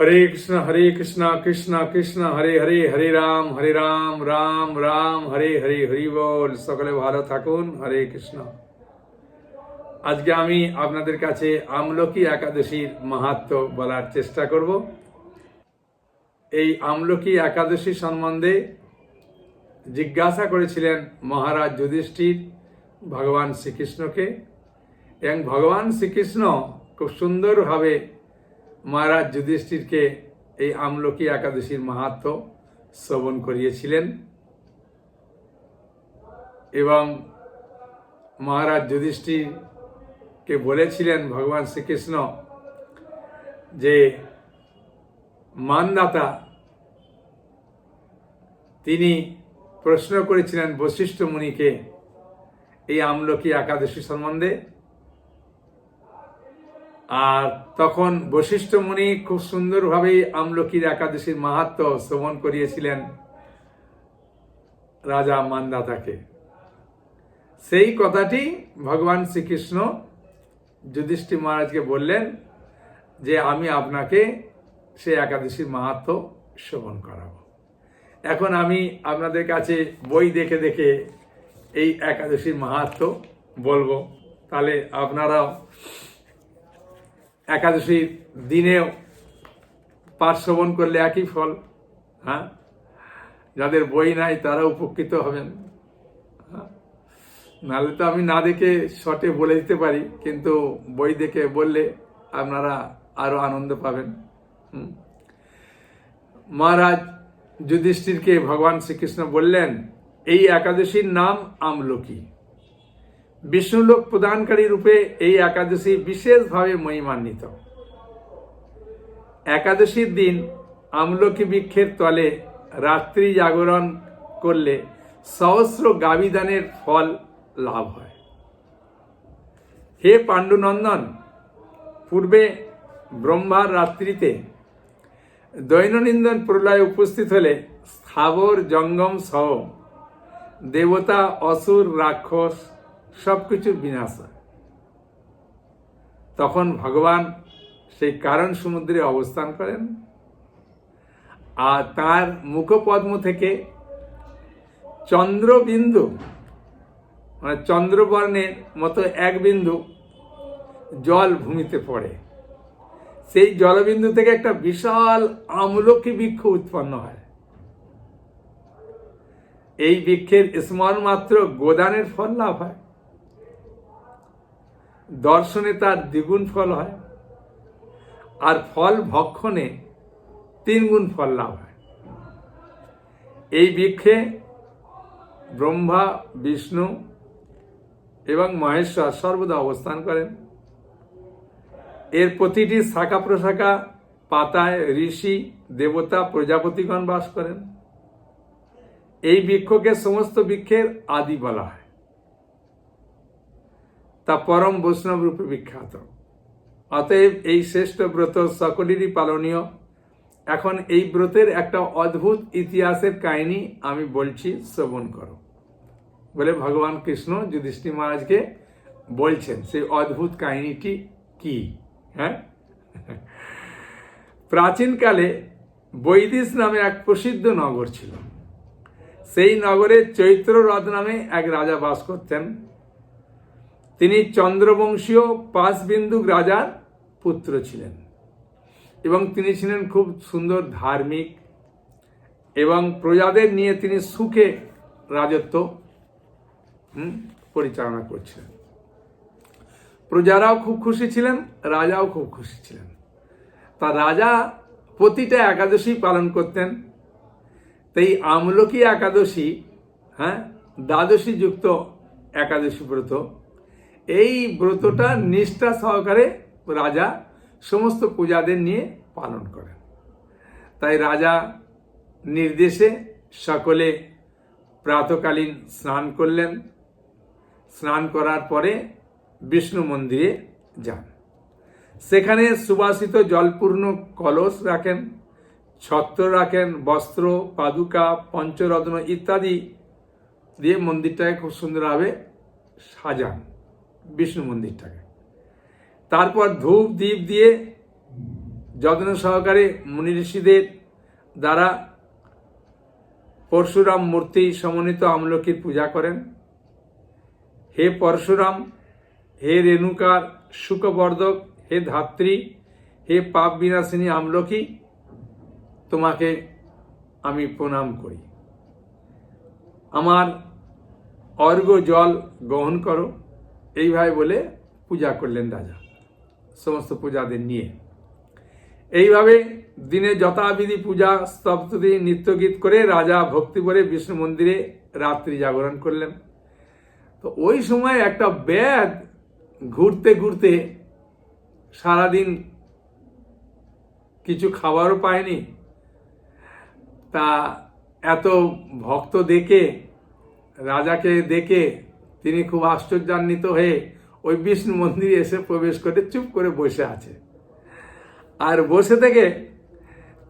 হরে কৃষ্ণ হরে কৃষ্ণ কৃষ্ণ কৃষ্ণ, হরে হরে হরে রাম হরে রাম রাম রাম, হরে হরে, হরি বল। সকলে ভালো থাকুন। হরে কৃষ্ণ। আজকে আমি আপনাদের কাছে আমলকি একাদশীর মাহাত্ম বলার চেষ্টা করব। এই আমলকি একাদশী সম্বন্ধে জিজ্ঞাসা করেছিলেন মহারাজ যুধিষ্ঠির ভগবান শ্রীকৃষ্ণকে। এবং ভগবান শ্রীকৃষ্ণ খুব সুন্দরভাবে মহারাজ যুধিষ্ঠিরকে এই আমলকি একাদশীর মাহাত্ম শ্রবণ করিয়েছিলেন। এবং মহারাজ যুধিষ্ঠিরকে বলেছিলেন ভগবান শ্রীকৃষ্ণ যে মানদাতা, তিনি প্রশ্ন করেছিলেন বশিষ্ঠ মুনিকে এই আমলকি একাদশী সম্বন্ধে। আর তখন বশিষ্ঠ মুনি খুব সুন্দরভাবে আমলকির একাদশীর মাহাত্ম শ্রবণ করিয়েছিলেন রাজা মানদাতাকে। সেই কথাটি ভগবান শ্রীকৃষ্ণ যুধিষ্ঠির মহারাজকে বললেন যে, আমি আপনাকে সেই একাদশীর মাহাত্ম শ্রবণ করাবো। এখন আমি আপনাদের কাছে বই দেখে দেখে এই একাদশীর মাহাত্ম বলব। তাহলে আপনারাও একাদশীর দিনেও পাঠ শ্রবণ করলে একই ফল হ্যাঁ যাদের বই নাই, তারা উপকৃত হবেন হ্যাঁ? নাহলে তো আমি না দেখে শর্টে বলে দিতে পারি, কিন্তু বই দেখে বললে আপনারা আরও আনন্দ পাবেন। মহারাজ যুধিষ্ঠিরকে ভগবান শ্রীকৃষ্ণ বললেন, এই একাদশীর নাম আমলকি বিষ্ণুলোক প্রদানকারী রূপে এই একাদশী বিশেষভাবে মহিমান্বিত। একাদশীর দিন আমলকি বৃক্ষের তলে রাত্রি জাগরণ করলে সহস্র গাবিদানের ফল লাভ হয়। হে পাণ্ডুনন্দন, পূর্বে ব্রহ্মার রাত্রিতে দৈনন্দিন প্রলয় উপস্থিত হলে স্থাবর জঙ্গম সহ দেবতা, অসুর, রাক্ষস সবকিছুর বিনাশ হয়। তখন ভগবান সেই কারণ সমুদ্রে অবস্থান করেন আর তার মুখপদ্ম থেকে চন্দ্রবিন্দু মানে চন্দ্রবর্ণের মতো এক বিন্দু জল ভূমিতে পড়ে। সেই জলবিন্দু থেকে একটা বিশাল আমলকি বৃক্ষ উৎপন্ন হয়। এই বৃক্ষের স্মরণ মাত্র গোদানের ফল লাভ হয়। দর্শনে তার দ্বিগুণ ফল হয়, আর ফল ভক্ষণে তিন গুণ ফল লাভ হয়। এই বৃক্ষে ব্রহ্মা, বিষ্ণু এবং মহেশ্বর সর্বদা অবস্থান করেন। এর প্রতিটি শাখা প্রশাখা পাতায় ঋষি, দেবতা, প্রজাপতিগণ বাস করেন। এই বৃক্ষকে সমস্ত বৃক্ষের আদি বলা হয়। তা পরম বৈষ্ণব রূপে বিখ্যাত। অতএব এই শ্রেষ্ঠ ব্রত সকলেরই পালনীয়। এখন এই ব্রতের একটা অদ্ভুত ইতিহাসের কাহিনী আমি বলছি, শ্রবণ করো। বলে ভগবান কৃষ্ণ যুধিষ্ঠির মহারাজকে বলছেন, সেই অদ্ভুত কাহিনীটি কি? হ্যাঁ? প্রাচীনকালে বৈদিশ নামে এক প্রসিদ্ধ নগর ছিল। সেই নগরে চৈত্র রথ নামে এক রাজা বাস করতেন। তিনি চন্দ্রবংশীয় পাঁচবিন্দু রাজার পুত্র ছিলেন। এবং তিনি ছিলেন খুব সুন্দর ধার্মিক এবং প্রজাদের নিয়ে তিনি সুখে রাজত্ব পরিচালনা করছিলেন। প্রজারাও খুব খুশি ছিলেন, রাজাও খুব খুশি ছিলেন। তা রাজা প্রতিটা একাদশী পালন করতেন। তাই আমলকি একাদশী হ্যাঁ দ্বাদশী যুক্ত একাদশী ব্রত এই ব্রতটা নিষ্ঠা সহকারে রাজা সমস্ত পূজাদের নিয়ে পালন করেন। তাই রাজা নির্দেশে সকলে প্রাতকালীন স্নান করলেন। স্নান করার পরে বিষ্ণু মন্দিরে যান। সেখানে সুবাসিত জলপূর্ণ কলস রাখেন, ছত্র রাখেন, বস্ত্র, পাদুকা, পঞ্চরত্ন ইত্যাদি দিয়ে মন্দিরটাকে খুব সুন্দরভাবে সাজান। বিষ্ণু মন্দিরটাকে। তারপর ধূপ দ্বীপ দিয়ে যত্ন সহকারে মুনি ঋষিদের দ্বারা পরশুরাম মূর্তি সমন্বিত আমলকির পূজা করেন। হে পরশুরাম, হে রেণুকার সুখবর্ধক, হে ধাত্রী, হে পাপ বিনাশিনী আমলকি, তোমাকে আমি প্রণাম করি। আমার অর্ঘ জল গ্রহণ করো। এইভাবে বলে পূজা করলেন রাজা, সমস্ত পূজাদের নিয়ে। এইভাবে দিনে যথাবিধি পূজা স্তব্ধতি নৃত্যগীত করে রাজা ভক্তি করে বিষ্ণু মন্দিরে রাত্রি জাগরণ করলেন। তো ওই সময় একটা ব্যাগ ঘুরতে ঘুরতে সারাদিন কিছু খাবারও পায়নি। তা এত ভক্ত দেখে, রাজাকে দেখে তিনি খুব আশ্চর্যান্বিত হয়ে ওই বিষ্ণু মন্দিরে এসে প্রবেশ করে চুপ করে বসে আছে। আর বসে থেকে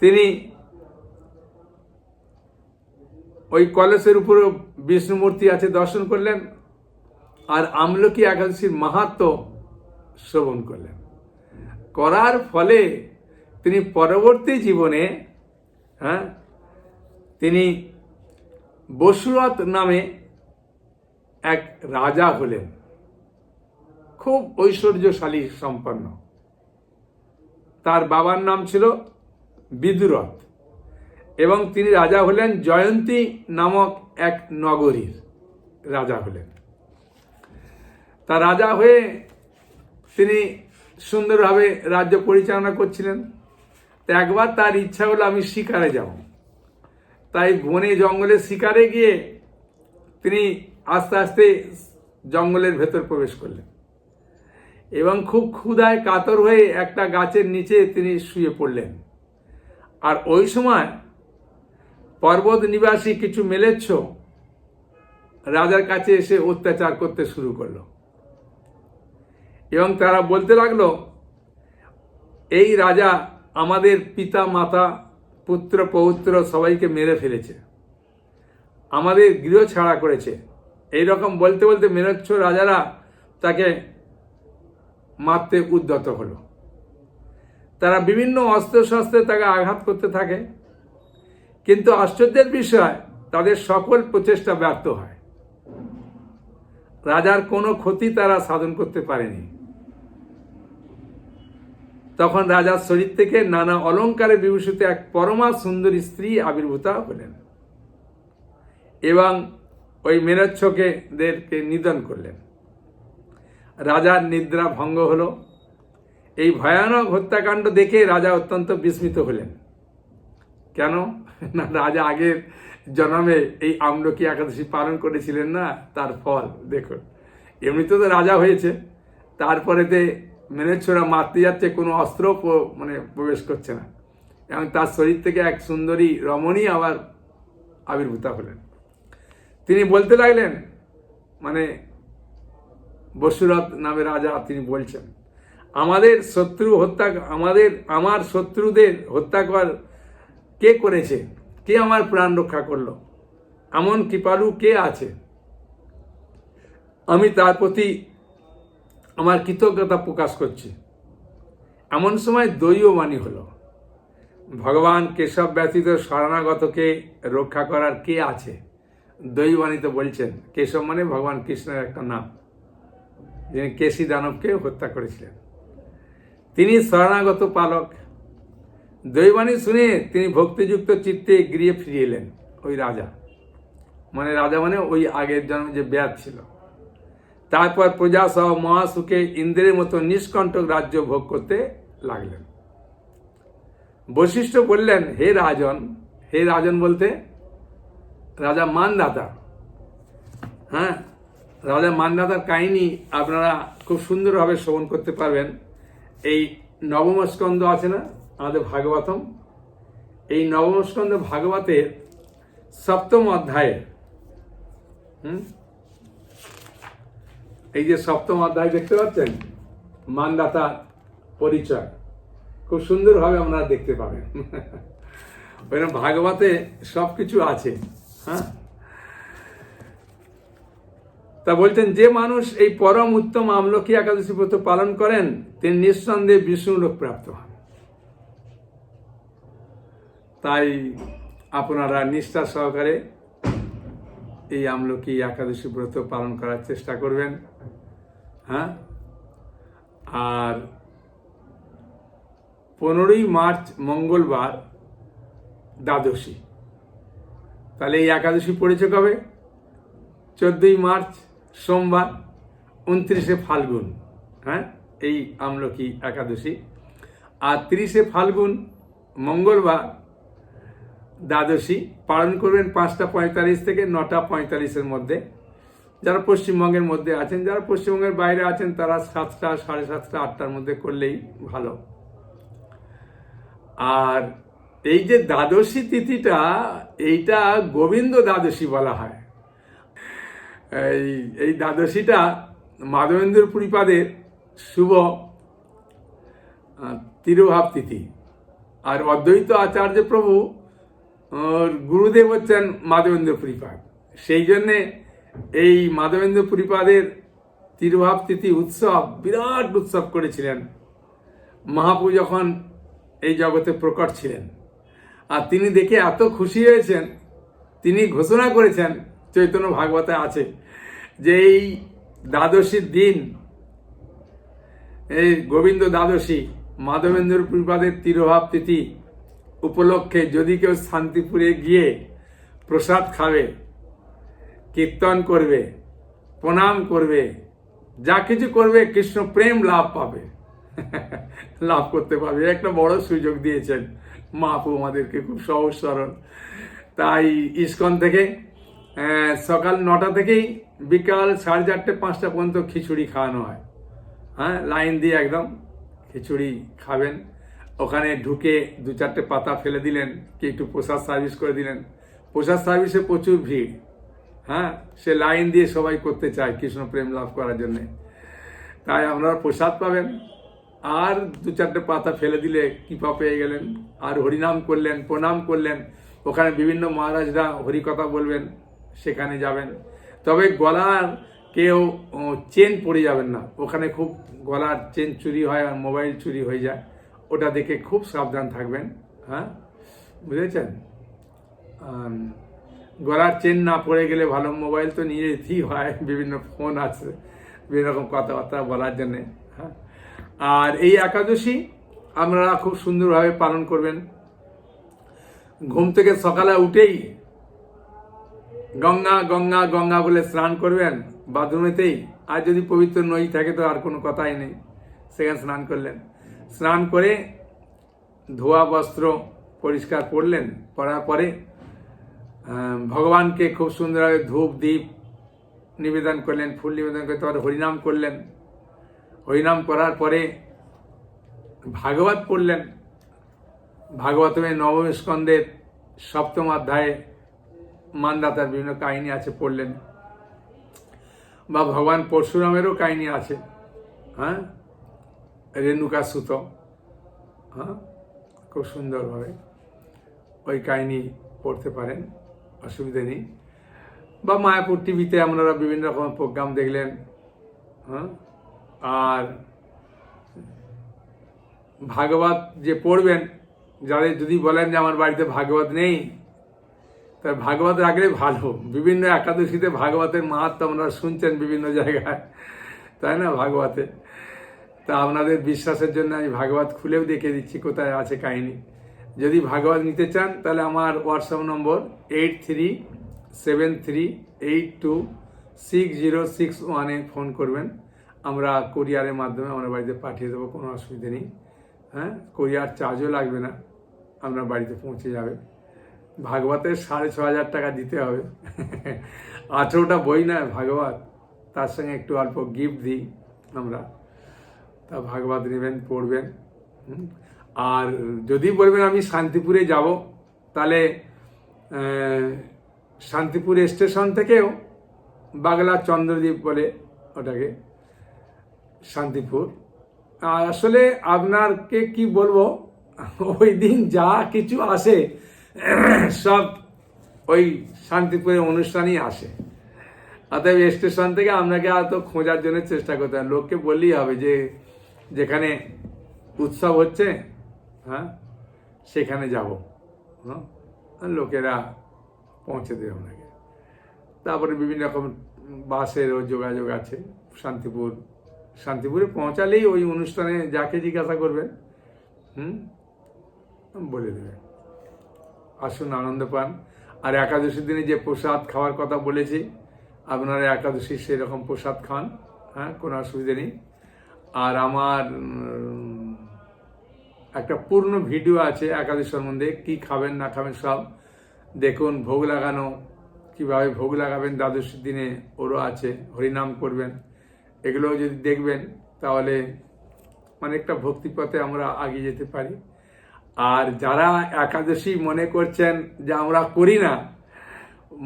তিনি ওই কলসের উপরে বিষ্ণুমূর্তি আছে, দর্শন করলেন আর আমলকি একাদশীর মাহাত্ম শ্রবণ করলেন। করার ফলে তিনি পরবর্তী জীবনে হ্যাঁ তিনি বসুরথ নামে এক রাজা হলেন। খুব ঐশ্বর্যশালী সম্পন্ন। তার বাবার নাম ছিল বিদুরথ এবং তিনি রাজা হলেন জয়ন্তী নামক এক নগরীর রাজা হলেন। তা রাজা হয়ে তিনি সুন্দরভাবে রাজ্য পরিচালনা করছিলেন। তো একবার তার ইচ্ছা হলো আমি শিকারে যাব। তাই বনে জঙ্গলে শিকারে গিয়ে তিনি আস্তে আস্তে জঙ্গলের ভেতর প্রবেশ করলেন। এবং খুব ক্ষুধায় কাতর হয়ে একটা গাছের নিচে তিনি শুয়ে পড়লেন। আর ওই সময় পর্বত নিবাসী কিছু মেলেচ্ছ রাজার কাছে এসে অত্যাচার করতে শুরু করল। এবং তারা বলতে লাগল, এই রাজা আমাদের পিতা, মাতা, পুত্র, পৌত্র সবাইকে মেরে ফেলেছে। আমাদের গৃহ ছাড়া করেছে। এই রকম বলতে বলতে মেরচ্ছ রাজারা তাকে মারতে উদ্যত হলো। তারা বিভিন্ন অস্ত্র শস্ত্রে তাকে আঘাত করতে থাকে। কিন্তু আশ্চর্যের বিষয়, তাদের সকল প্রচেষ্টা ব্যর্থ হয়। রাজার কোনো ক্ষতি তারা সাধন করতে পারেনি। তখন রাজার শরীর থেকে নানা অলঙ্কারে বিভূষিত এক পরমা সুন্দরী স্ত্রী আবির্ভূতা হলেন। এবং ওই মেরচ্ছকে দেরকে নিধন করলেন। রাজার নিদ্রা ভঙ্গ হলো। এই ভয়ানক হত্যাকাণ্ড দেখে রাজা অত্যন্ত বিস্মিত হলেন। কেন? না, রাজা আগের জন্মে এই আমলকি একাদশী পালন করেছিলেন না, তার ফল, দেখুন। এমনিতে তো রাজা হয়েছে। তারপরেতে মেনেছোরা মারতে যাচ্ছে, কোনো অস্ত্র মানে প্রবেশ করছে না। এবং তার শরীর থেকে এক সুন্দরী রমণী আবার আবির্ভূতা হলেন। তিনি বলতে লাগলেন মানে বসুরথ নামে রাজা তিনি বলছেন, আমাদের শত্রু হত্যা, আমাদের, আমার শত্রুদের হত্যা কর, কে করেছে? কে আমার প্রাণ রক্ষা করল? এমন কৃপালু কে আছে? আমি তার প্রতি আমার কৃতজ্ঞতা প্রকাশ করছি। এমন সময় দৈববাণী হলো, ভগবান কেশব ব্যতীত শরণাগতকে রক্ষা করার কে আছে? দৈববাণীতে বলছেন, কেশব মানে ভগবান কৃষ্ণের একটা নাম। যিনি কেশি দানবকে হত্যা করেছিলেন। তিনি শরণাগত পালক। দৈবাণী শুনে তিনি ভক্তিযুক্ত চিত্তে গৃহে ফিরে এলেন ওই রাজা। মানে রাজা মানে ওই আগের জন্ম যে ব্যাধ ছিল। তারপর প্রজা সহ মহাসুখে ইন্দ্রের মতো নিষ্কণ্টক রাজ্য ভোগ করতে লাগলেন। বশিষ্ঠ বললেন, হে রাজন হে রাজন বলতে রাজা মানদাতা। হ্যাঁ? রাজা মানদাতার কাহিনী আপনারা খুব সুন্দরভাবে শ্রবণ করতে পারবেন। এই নবম স্কন্ধ আছে না? আমাদের ভাগবতম। এই নবম স্কন্ধ ভাগবতের সপ্তম অধ্যায়ে, হুম? এই যে সপ্তম অধ্যায় দেখতে পাচ্ছেন? মানদাতা পরিচয়। খুব সুন্দরভাবে আপনারা দেখতে পাবেন। ওইরকম ভাগবতে সব কিছু আছে। হ্যাঁ? তা বলতেন, যে মানুষ এই পরম উত্তম আমলকি একাদশী ব্রত পালন করেন, তিনি নিঃসন্দেহে বিষ্ণু লোক প্রাপ্ত হন। তাই আপনারা নিষ্ঠা সহকারে এই আমলকি একাদশী ব্রত পালন করার চেষ্টা করবেন হ্যাঁ? আর পনেরোই মার্চ মঙ্গলবার দ্বাদশী। তাহলে এই একাদশী পড়েছে কবে? চোদ্দই মার্চ, সোমবার, উনত্রিশে ফাল্গুন হ্যাঁ? এই আমলকি একাদশী। আর তিরিশে ফাল্গুন, মঙ্গলবার, দ্বাদশী। পালন করবেন পাঁচটা পঁয়তাল্লিশ থেকে নটা পঁয়তাল্লিশের মধ্যে। যারা পশ্চিমবঙ্গের মধ্যে আছেন, যারা পশ্চিমবঙ্গের বাইরে আছেন, তারা সাতটা, সাড়ে সাতটা, আটটার মধ্যে করলেই ভালো। আর এই যে দ্বাদশী তিথিটা, এইটা গোবিন্দ দ্বাদশী বলা হয়। এই এই দ্বাদশীটা মাধবেন্দ্র পুরীপাদের শুভ তিরুভাব তিথি। আর অদ্বৈত আচার্য প্রভু গুরুদেব হচ্ছেন মাধবেন্দ্র পুরীপাদ। সেই জন্যে এই মাধবেন্দ্র পুরীপাদের তিরুভাব তিথি উৎসব বিরাট উৎসব করেছিলেন। মহাপু যখন এই জগতে প্রকট ছিলেন। আর তিনি দেখে এত খুশি হয়েছেন, তিনি ঘোষণা করেছেন, চৈতন্য ভাগবতে আছে, যে এই দ্বাদশীর দিন, এই গোবিন্দ দ্বাদশী, মাধবেন্দ্র পুরীপাদের তিরোভাব তিথি উপলক্ষে যদি কেউ শান্তিপুরে গিয়ে প্রসাদ খাবে, কীর্তন করবে, প্রণাম করবে, যা কিছু করবে, কৃষ্ণ প্রেম লাভ পাবে। লাভ করতে পারবে। একটা বড় সুযোগ দিয়েছেন। মাপু আমাদেরকে খুব সহজ সরল। তাই ইস্কন থেকে সকাল নটা থেকেই বিকাল সাড়ে চারটে, পাঁচটা পর্যন্ত খিচুড়ি খাওয়ানো হয়। হ্যাঁ লাইন দিয়ে একদম খিচুড়ি খাবেন। ওখানে ঢুকে দু চারটে পাতা ফেলে দিলেন, কি একটু প্রসাদ সার্ভিস করে দিলেন। প্রসাদ সার্ভিসে প্রচুর ভিড়। হ্যাঁ সে লাইন দিয়ে সবাই করতে চায় কৃষ্ণ প্রেম লাভ করার জন্যে। তাই আপনারা প্রসাদ পাবেন। আর দু চারটে পাতা ফেলে দিলে কৃপা পেয়ে গেলেন, আর হরিনাম করলেন, প্রণাম করলেন। ওখানে বিভিন্ন মহারাজরা হরিকথা বলবেন, সেখানে যাবেন। তবে গলার কেউ চেন পড়ে যাবেন না। ওখানে খুব গলার চেন চুরি হয় আর মোবাইল চুরি হয়ে যায়। ওটা দেখে খুব সাবধান থাকবেন হ্যাঁ? বুঝেছেন? গলার চেন না পড়ে গেলে ভালো, মোবাইল তো নিয়ে যেতেই হয়, বিভিন্ন ফোন আছে, বিভিন্ন রকম কথাবার্তা বলার জন্যে হ্যাঁ? আর এই একাদশী আপনারা খুব সুন্দরভাবে পালন করবেন। ঘুম থেকে সকালে উঠেই গঙ্গা গঙ্গা গঙ্গা বলে স্নান করবেন বাথরুমেতেই আর যদি পবিত্র নই থাকে তো আর কোনো কথাই নেই, সেখানে স্নান করলেন। স্নান করে ধোয়া, বস্ত্র পরিষ্কার করলেন পরার পরে ভগবানকে খুব সুন্দরভাবে ধূপ দ্বীপ নিবেদন করলেন, ফুল নিবেদন করে তারপরে হরিনাম করলেন। হরিনাম করার পরে ভাগবত পড়লেন। ভাগবতমে নবম স্কন্দের সপ্তম অধ্যায়ে মানদাতার বিভিন্ন কাহিনী আছে পড়লেন। বা ভগবান পরশুরামেরও কাহিনী আছে। হ্যাঁ? রেণুকা সুত। হ্যাঁ? খুব সুন্দরভাবে ওই কাহিনী পড়তে পারেন, অসুবিধে নেই। বা মায়াপুর টিভিতে আপনারা বিভিন্ন রকম প্রোগ্রাম দেখলেন। হ্যাঁ? আর ভাগবত যে পড়বেন, যাদের যদি বলেন যে আমার বাড়িতে ভাগবত নেই, তা ভাগবত রাখলে ভালো। বিভিন্ন একাদশীতে ভাগবতের মাহাত্ম আপনারা শুনছেন বিভিন্ন জায়গায়, তাই না ভাগবতে? তা আপনাদের বিশ্বাসের জন্য আমি ভাগবত খুলেও দেখে দিচ্ছি, কোথায় আছে কাহিনী। যদি ভাগবত নিতে চান, তাহলে আমার WhatsApp number eight three seven three eight two six zero six ওয়ানে ফোন করবেন। আমরা কোরিয়ারের মাধ্যমে আমরা বাড়িতে পাঠিয়ে দেবো, কোনো অসুবিধে নেই। হ্যাঁ কোরিয়ার চার্জও লাগবে না আপনার বাড়িতে পৌঁছে যাবে। ভাগবতের সাড়ে ছ হাজার টাকা দিতে হবে। আঠেরোটা বই না, ভাগবত। তার সঙ্গে একটু অল্প গিফট দিই আমরা। তা ভাগবত নেবেন, পড়বেন। আর যদি বলবেন আমি শান্তিপুরে যাব, তাহলে শান্তিপুর স্টেশন থেকেও বাগলা চন্দ্রদ্বীপ বলে ওটাকে শান্তিপুর। আসলে আপনারকে কি বলব, ওই দিন যা কিছু আসে, সব ওই শান্তিপুরের অনুষ্ঠানই আসে। অতএব স্টেশন থেকে আপনাকে আর তো খোঁজার জন্য চেষ্টা করতে হবে। লোককে বললেই হবে যে, যেখানে উৎসব হচ্ছে হ্যাঁ সেখানে যাব। হ্যাঁ লোকেরা পৌঁছে দেবে আপনাকে। তারপরে বিভিন্ন রকম বাসেরও যোগাযোগ আছে, শান্তিপুর শান্তিপুরে পৌঁছালেই ওই অনুষ্ঠানে যাকে জিজ্ঞাসা করবেন, হুম? বলে দেবে। আসুন, আনন্দ পান। আর একাদশীর দিনে যে প্রসাদ খাওয়ার কথা বলেছি, আপনারা একাদশী সেরকম প্রসাদ খান হ্যাঁ কোনো অসুবিধা নেই। আর আমার একটা পূর্ণ ভিডিও আছে একাদশী সম্বন্ধে, কি খাবেন, না খাবেন সব। দেখুন, ভোগ লাগানো, কীভাবে ভোগ লাগাবেন, দ্বাদশীর দিনে ওরও আছে, হরিনাম করবেন। এগুলো যদি দেখবেন, তাহলে অনেকটা ভক্তিপথে আমরা এগিয়ে যেতে পারি। আর যারা একাদশী মনে করছেন যে আমরা করি না,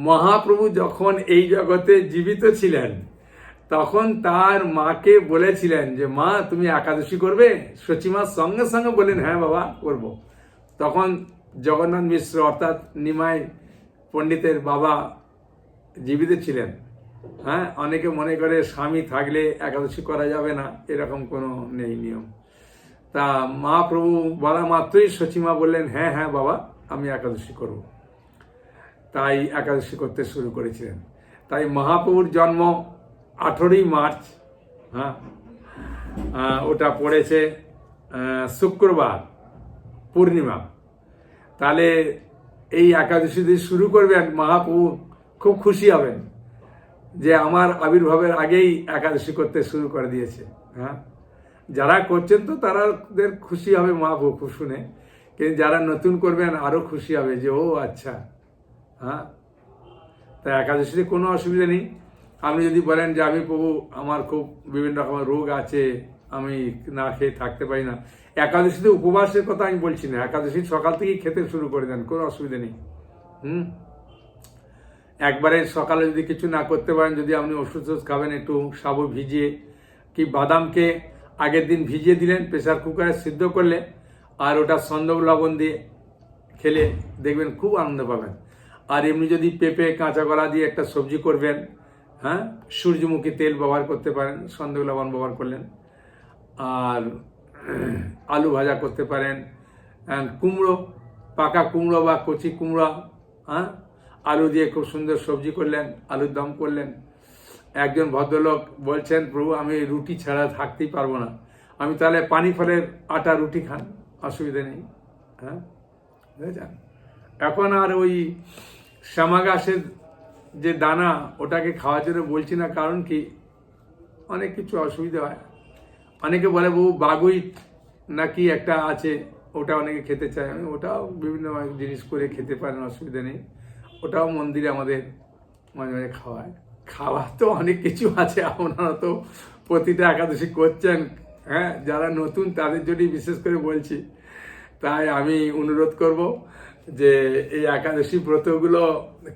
মহাপ্রভু যখন এই জগতে জীবিত ছিলেন, তখন তার মাকে বলেছিলেন যে, মা, তুমি একাদশী করবে? সচিমার সঙ্গে সঙ্গে বলেন হ্যাঁ বাবা, করব। তখন জগন্নাথ মিশ্র অর্থাৎ নিমাই পণ্ডিতের বাবা জীবিত ছিলেন। হ্যাঁ অনেকে মনে করে স্বামী থাকলে একাদশী করা যাবে না, এরকম কোনো নেই নিয়ম। তা মহাপ্রভু বলা মাত্রই সচিমা বললেন হ্যাঁ হ্যাঁ বাবা, আমি একাদশী করব। তাই একাদশী করতে শুরু করেছিলেন। তাই মহাপ্রভুর জন্ম আঠেরোই মার্চ হ্যাঁ ওটা পড়েছে শুক্রবার, পূর্ণিমা। তাহলে এই একাদশী দিয়ে শুরু করবেন, মহাপ্রভু খুব খুশি হবেন। যে আমার আবির্ভাবের আগেই একাদশী করতে শুরু করে দিয়েছে হ্যাঁ? যারা করছেন তো তারাদের খুশি হবে মহাপ্রভু খুব শুনে। কিন্তু যারা নতুন করবেন আরও খুশি হবে যে, ও আচ্ছা হ্যাঁ? তা একাদশীতে কোনো অসুবিধা নেই। আপনি যদি বলেন যে, আমি প্রভু, আমার খুব বিভিন্ন রকমের রোগ আছে, আমি না খেয়ে থাকতে পারি না। একাদশীতে উপবাসের কথা আমি বলছি না। একাদশী সকাল থেকেই খেতে শুরু করে দেন, কোনো অসুবিধা নেই। হুম? একবারে সকালে যদি কিছু না করতে পারেন, যদি আপনি ওষুধ টষুধ খাবেন, একটু সাবু ভিজিয়ে কি বাদামকে আগের দিন ভিজিয়ে দিলেন, প্রেসার কুকারে সিদ্ধ করলে আর ওটা সন্দক লবণ দিয়ে খেলে দেখবেন খুব আনন্দ পাবেন। আর এমনি যদি পেঁপে, কাঁচা কলা দিয়ে একটা সবজি করবেন হ্যাঁ সূর্যমুখী তেল ব্যবহার করতে পারেন, সন্দক লবণ ব্যবহার করলেন। আর আলু ভাজা করতে পারেন কুমড়ো, পাকা কুমড়ো বা কচি কুমড়ো হ্যাঁ আলু দিয়ে খুব সুন্দর সবজি করলেন, আলুর দম করলেন। একজন ভদ্রলোক বলছেন, প্রভু, আমি রুটি ছাড়া থাকতেই পারব না। আমি তাহলে পানি ফলের আটা রুটি খান, অসুবিধা নেই। হ্যাঁ বুঝেছেন এখন আর ওই শ্যামা গাছের যে দানা, ওটাকে খাওয়ার জন্য বলছি না, কারণ কি? অনেক কিছু অসুবিধা হয়। অনেকে বলে বহু বাগুইট নাকি একটা আছে, ওটা অনেকে খেতে চায়। আমি ওটাও বিভিন্ন জিনিস করে খেতে পারেন, অসুবিধা নেই। ওটাও মন্দিরে আমাদের মাঝে মাঝে খাওয়ায়। খাওয়ার তো অনেক কিছু আছে, আপনারা তো প্রতিটা একাদশী করছেন হ্যাঁ? যারা নতুন তাদের জন্যই বিশেষ করে বলছি। তাই আমি অনুরোধ করব যে এই একাদশী ব্রতগুলো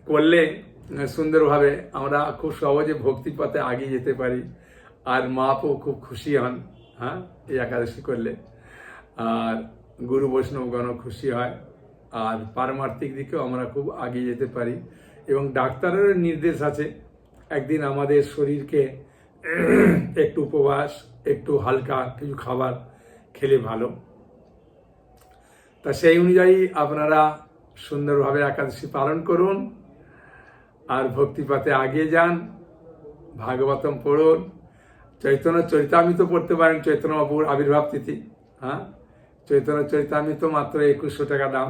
করলে সুন্দরভাবে আমরা খুব সহজে ভক্তিপথে আগিয়ে যেতে পারি আর মাপও খুব খুশি হন হ্যাঁ? এই একাদশী করলে। আর গুরু বৈষ্ণবগণও খুশি হয়। আর পারমার্থিক দিকেও আমরা খুব আগিয়ে যেতে পারি। এবং ডাক্তারেরও নির্দেশ আছে, একদিন আমাদের শরীরকে একটু উপবাস, একটু হালকা কিছু খাবার খেলে ভালো। তা সেই অনুযায়ী আপনারা সুন্দরভাবে একাদশী পালন করুন, আর ভক্তিপাতে আগিয়ে যান, ভাগবতম পড়ুন, চৈতন্য চরিতামৃত পড়তে পারেন চৈতন্য বাবুর আবির্ভাব তিথি হ্যাঁ? চৈতন্য চরিতামৃত মাত্র একুশশো টাকা দাম।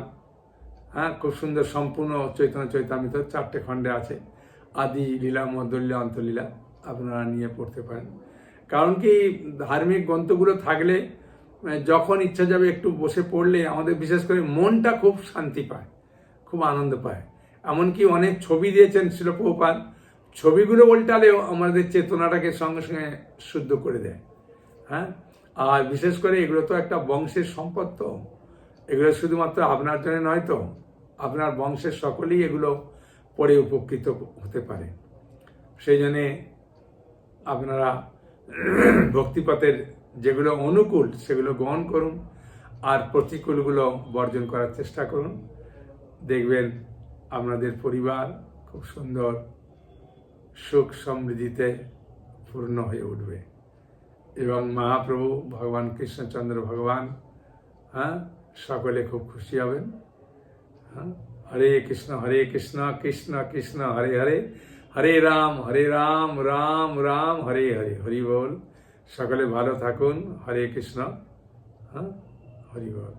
হ্যাঁ খুব সুন্দর সম্পূর্ণ চৈতন্য চৈতামৃত, চারটে খণ্ডে আছে। আদি, লীলা মধ্যলীলা অন্তলীলা আপনারা নিয়ে পড়তে পারেন। কারণ কি, ধার্মিক গ্রন্থগুলো থাকলে যখন ইচ্ছা যাবে একটু বসে পড়লে আমাদের বিশেষ করে মনটা খুব শান্তি পায়, খুব আনন্দ পায়। এমনকি অনেক ছবি দিয়েছেন শিলপ্রপাত ছবিগুলো উল্টালেও আমাদের চেতনাটাকে সঙ্গে সঙ্গে শুদ্ধ করে দেয়। হ্যাঁ আর বিশেষ করে এগুলো তো একটা বংশের সম্পদ তো। এগুলো শুধুমাত্র আপনার জন্য নয় তো। আপনার বংশের সকলেই এগুলো পরে উপকৃত হতে পারে। সেই জন্যে আপনারা ভক্তিপথের যেগুলো অনুকূল সেগুলো গ্রহণ করুন আর প্রতিকূলগুলো বর্জন করার চেষ্টা করুন। দেখবেন আপনাদের পরিবার খুব সুন্দর সুখ সমৃদ্ধিতে পূর্ণ হয়ে উঠবে। এবং মহাপ্রভু, ভগবান কৃষ্ণচন্দ্র ভগবান হ্যাঁ সকলে খুব খুশি হবেন। হরে কৃষ্ণ হরে কৃষ্ণ কৃষ্ণ কৃষ্ণ, হরে হরে। হরে রাম হরে রাম রাম রাম, হরে হরে। হরি বল। সকলে ভালো থাকুন। হরে কৃষ্ণ। হ্যাঁ? হরি বল।